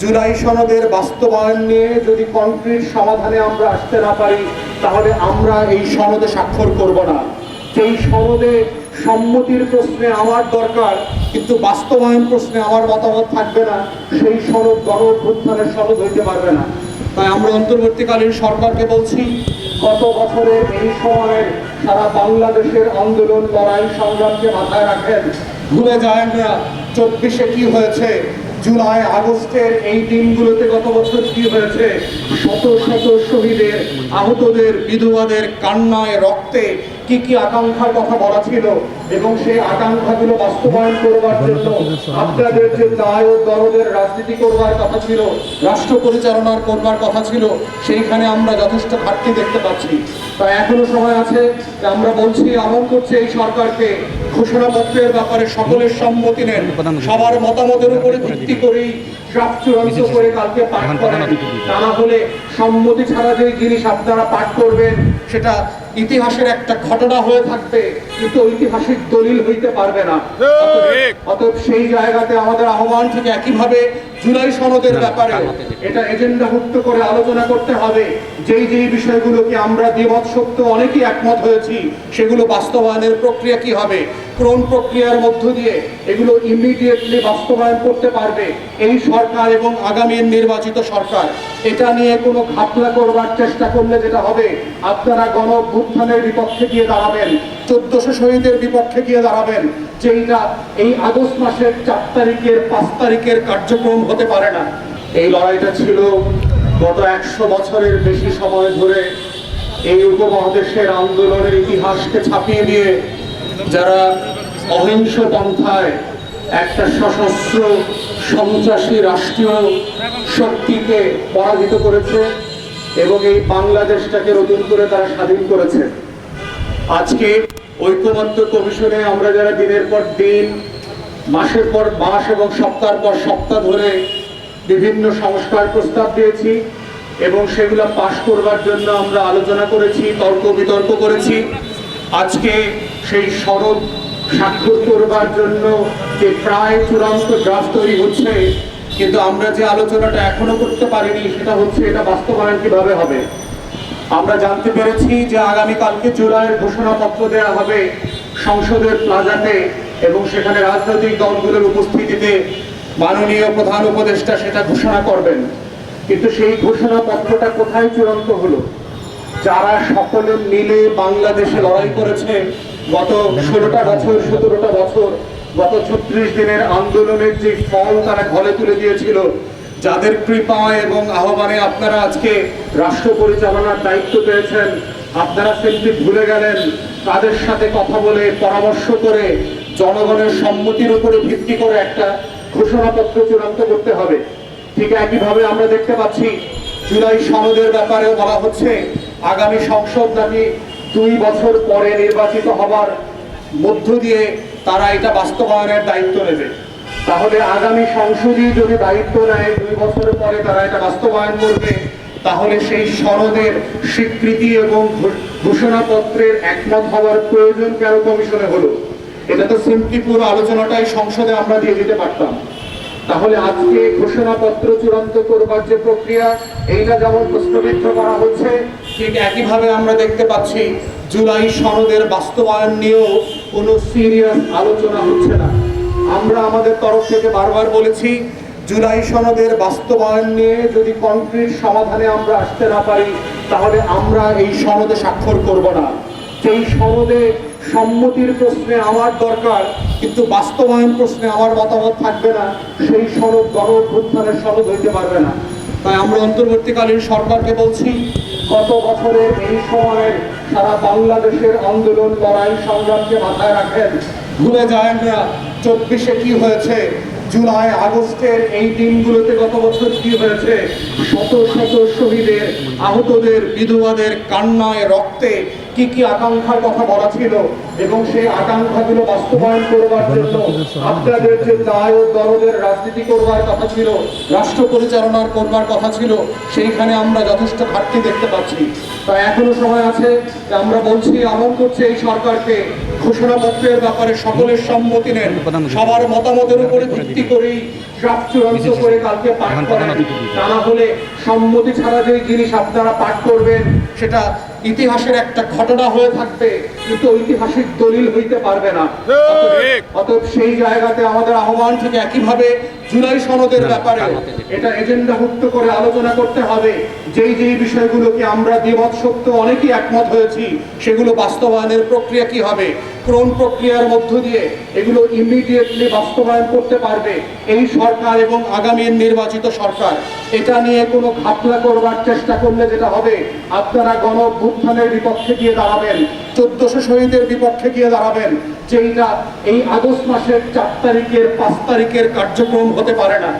জুলাই সনদের বাস্তবায়ন নিয়ে যদি কংক্রিট সমাধানে আমরা আসতে না পারি, তাহলে আমরা এই সনদে স্বাক্ষর করব না। সেই সনদে সম্মতির প্রশ্নে আমার দরকার, কিন্তু বাস্তবায়ন প্রশ্নে আমার মতামত থাকবে না, সেই সনদ গণ অভ্যুত্থানের সনদ হইতে পারবে না। তাই আমরা অন্তর্বর্তীকালীন সরকারকে বলছি, গত বছরে এই সময়ে সারা বাংলাদেশের আন্দোলন, লড়াই, সংগ্রামকে মাথায় রাখেন। ভুলে যায় না, চব্বিশে কি হয়েছে? জুলাই, আগস্টের এই দিনগুলোতে গত বছর কি হয়েছে? শত শত শহীদের, আহতদের, বিধবাদের কান্নায় রক্তে কি কি আকাঙ্ক্ষার কথা বলা ছিল এবং সেই আকাঙ্ক্ষাগুলো বাস্তবায়ন করবার জন্য আপনাদের যে দায় ও দরদের রাজনীতি করবার কথা ছিল রাষ্ট্র পরিচালনার করবার কথা ছিল সেইখানে আমরা যথেষ্ট ঘাটতি দেখতে পাচ্ছি। তাই এখনও সময় আছে যে আমরা বলছি আমল করছি এই সরকারকে। ঘোষণাপত্রের ব্যাপারে সকলের সম্মতি নেন। সবার মতামতের উপরে ভিত্তি করেই সব চূড়ান্ত করে কালকে পাঠ করেন তা না হলে সম্মতি ছাড়া যে জিনিস আপনারা পাঠ করবেন সেটা ইতিহাসের একটা ঘটনা হয়ে থাকবে কিন্তু ঐতিহাসিক দলিল হইতে পারবে না। অতএব- সেই জায়গাতে আমাদের আহ্বান থেকে একইভাবে জুলাই সনদের ব্যাপারে এটা এজেন্ডাভুক্ত করে আলোচনা করতে হবে। যেই যেই বিষয়গুলোকে আমরা দ্বিমত সত্য অনেকেই একমত হয়েছি সেগুলো বাস্তবায়নের প্রক্রিয়া কি হবে? কোন প্রক্রিয়ার মধ্য দিয়ে এগুলো ইমিডিয়েটলি বাস্তবায়ন করতে পারবে এই সরকার এবং আগামী নির্বাচিত সরকার। এটা নিয়ে কোনো ঘাপলা করবার চেষ্টা করলে যেটা হবে, আপনারা গণ অভ্যুত্থানের বিপক্ষে গিয়ে দাঁড়াবেন, চোদ্দশো শহীদের বিপক্ষে গিয়ে দাঁড়াবেন, যেইটা এই আগস্ট মাসের চার তারিখের, পাঁচ তারিখের কার্যক্রম হতে পারে না। এই লড়াইটা ছিল গত একশো বছরের বেশি সময় ধরে এই উপমহাদেশের আন্দোলনের ইতিহাসকে ছাপিয়ে দিয়ে যারা অহিংস পন্থায় একটা সশস্ত্র সন্ত্রাসী রাষ্ট্রীয় শক্তিকে পরাজিত করেছে এবং এই বাংলাদেশটাকে নতুন করে তারা স্বাধীন করেছে। আজকে ঐক্যমত্য কমিশনে আমরা যারা দিনের পর দিন, মাসের পর মাস এবং সপ্তাহের পর সপ্তাহ ধরে বিভিন্ন সংস্কার প্রস্তাব দিয়েছি এবং সেগুলো পাশ করবার জন্য আমরা আলোচনা করেছি, তর্ক বিতর্ক করেছি। আজকে সেই সনদ স্বাক্ষর করবার জন্য যে প্রায় চূড়ান্ত ড্রাফট তৈরি হচ্ছে, কিন্তু আমরা যে আলোচনাটা এখনও করতে পারিনি, সেটা হচ্ছে এটা বাস্তবায়ন কীভাবে হবে। আমরা জানতে পেরেছি যে আগামীকালকে জুলাইয়ের ঘোষণাপত্র দেওয়া হবে সংসদের প্লাজাতে এবং সেখানে রাজনৈতিক দলগুলোর উপস্থিতিতে মাননীয় প্রধান উপদেষ্টা সেটা ঘোষণা করবেন। কিন্তু সেই ঘোষণাপত্রটা কোথায় চূড়ান্ত হলো? যারা সকলে মিলে বাংলাদেশে লড়াই করেছে গত ষোলোটা বছর, সতেরোটা বছর, গত ছত্রিশ দিনের আন্দোলনের যে ফল তারা ঘরে তুলে দিয়েছিল, যাদের কৃপা এবং আহ্বানে আপনারা আজকে রাষ্ট্র পরিচালনার দায়িত্ব পেয়েছেন, আপনারা সেটি ভুলে গেলেন, তাদের সাথে কথা বলে, পরামর্শ করে, জনগণের সম্মতির উপরে ভিত্তি করে একটা ঘোষণাপত্র চূড়ান্ত করতে হবে। ঠিক একইভাবে আমরা দেখতে পাচ্ছি, জুলাই সনদের ব্যাপারে বলা হচ্ছে, আগামী সংসদ নাকি দুই বছর পরে নির্বাচিত হবার মধ্য দিয়ে তারা এটা বাস্তবায়নের দায়িত্ব নেবে। তাহলে আগামী সংসদই যদি দায়িত্ব নেয়, দুই বছর পরে তারা এটা বাস্তবায়ন করবে, তাহলে সেই সনদের স্বীকৃতি এবং ঘোষণাপত্রের একমত হওয়ার প্রয়োজন কেন কমিশনে হলো? এটা তো সিম্পলি পুরো আলোচনাটাই সংসদে আমরা দিয়ে দিতে পারতাম। তাহলে আজকে ঘোষণাপত্র চূড়ান্ত করবার যে প্রক্রিয়া, এইটা যেমন প্রশ্নবিদ্ধ করা হচ্ছে, ঠিক একইভাবে আমরা দেখতে পাচ্ছি, জুলাই সনদের বাস্তবায়ন নিয়েও কোনো সিরিয়াস আলোচনা হচ্ছে না। আমরা আমাদের তরফ থেকে বারবার বলেছি, জুলাই সনদের বাস্তবায়ন নিয়ে যদি কংক্রিট সমাধানে আমরা আসতে না পারি, তাহলে আমরা এই সনদে স্বাক্ষর করব না। সেই সনদে সম্মতির প্রশ্নে আমার দরকার, কিন্তু বাস্তবায়ন প্রশ্নে আমার মতামত থাকবে না, সেই সনদ গণ অভ্যুত্থানের সনদ হইতে পারবে না। তাই আমরা অন্তর্বর্তীকালীন সরকারকে বলছি, গত বছরের এই সময়ে সারা বাংলাদেশের আন্দোলন, লড়াই, সংগ্রামকে মাথায় রাখেন। ভুলে যায় না, চব্বিশে কি হয়েছে? জুলাই আগস্টের এই দিনগুলোতে গত বছর কি হয়েছে? শত শত শহীদের, আহতদের, বিধবাদের কান্নায়, রক্তে কি কি আকাঙ্ক্ষার কথা বলা ছিল? এবং সেই আকাঙ্ক্ষাগুলো বাস্তবায়ন করবার জন্য আপনাদের যে দায় ও দরদের রাজনীতি করবার কথা ছিল, রাষ্ট্র পরিচালনার করবার কথা ছিল, সেইখানে আমরা যথেষ্ট ঘাটতি দেখতে পাচ্ছি। তাই এখনও সময় আছে আমরা বলছি, আমল করছি এই সরকারকে। ঘোষণাপত্রের ব্যাপারে সকলের সম্মতি নেন। সবার মতামতের উপরে ভিত্তি করেই ড্রাফট চূড়ান্ত করে কালকে পাঠ করেন। তা না হলে সম্মতি ছাড়া যে জিনিস আপনারা পাঠ করবেন সেটা ইতিহাসের একটা ঘটনা হয়ে থাকবে কিন্তু ঐতিহাসিক দলিল হইতে পারবে না। অতএব- সেই জায়গাতে আমাদের আহ্বান থেকে একইভাবে জুলাই সনদের ব্যাপারে এটা এজেন্ডাভুক্ত করে আলোচনা করতে হবে। যেই যেই বিষয়গুলোকে আমরা দ্বিমত সত্য অনেকেই একমত হয়েছি সেগুলো বাস্তবায়নের প্রক্রিয়া কি হবে? কোন প্রক্রিয়ার মধ্য দিয়ে এগুলো ইমিডিয়েটলি বাস্তবায়ন করতে পারবে এই সরকার এবং আগামী নির্বাচিত সরকার। এটা নিয়ে কোনো ঘাপলা করবার চেষ্টা করলে যেটা হবে, আপনারা গণ অভ্যুত্থানের বিপক্ষে গিয়ে দাঁড়াবেন, চোদ্দশো শহীদের বিপক্ষে গিয়ে দাঁড়াবেন যেটা এই আগস্ট মাসের চার তারিখের পাঁচ তারিখের কার্যক্রম হতে পারে না।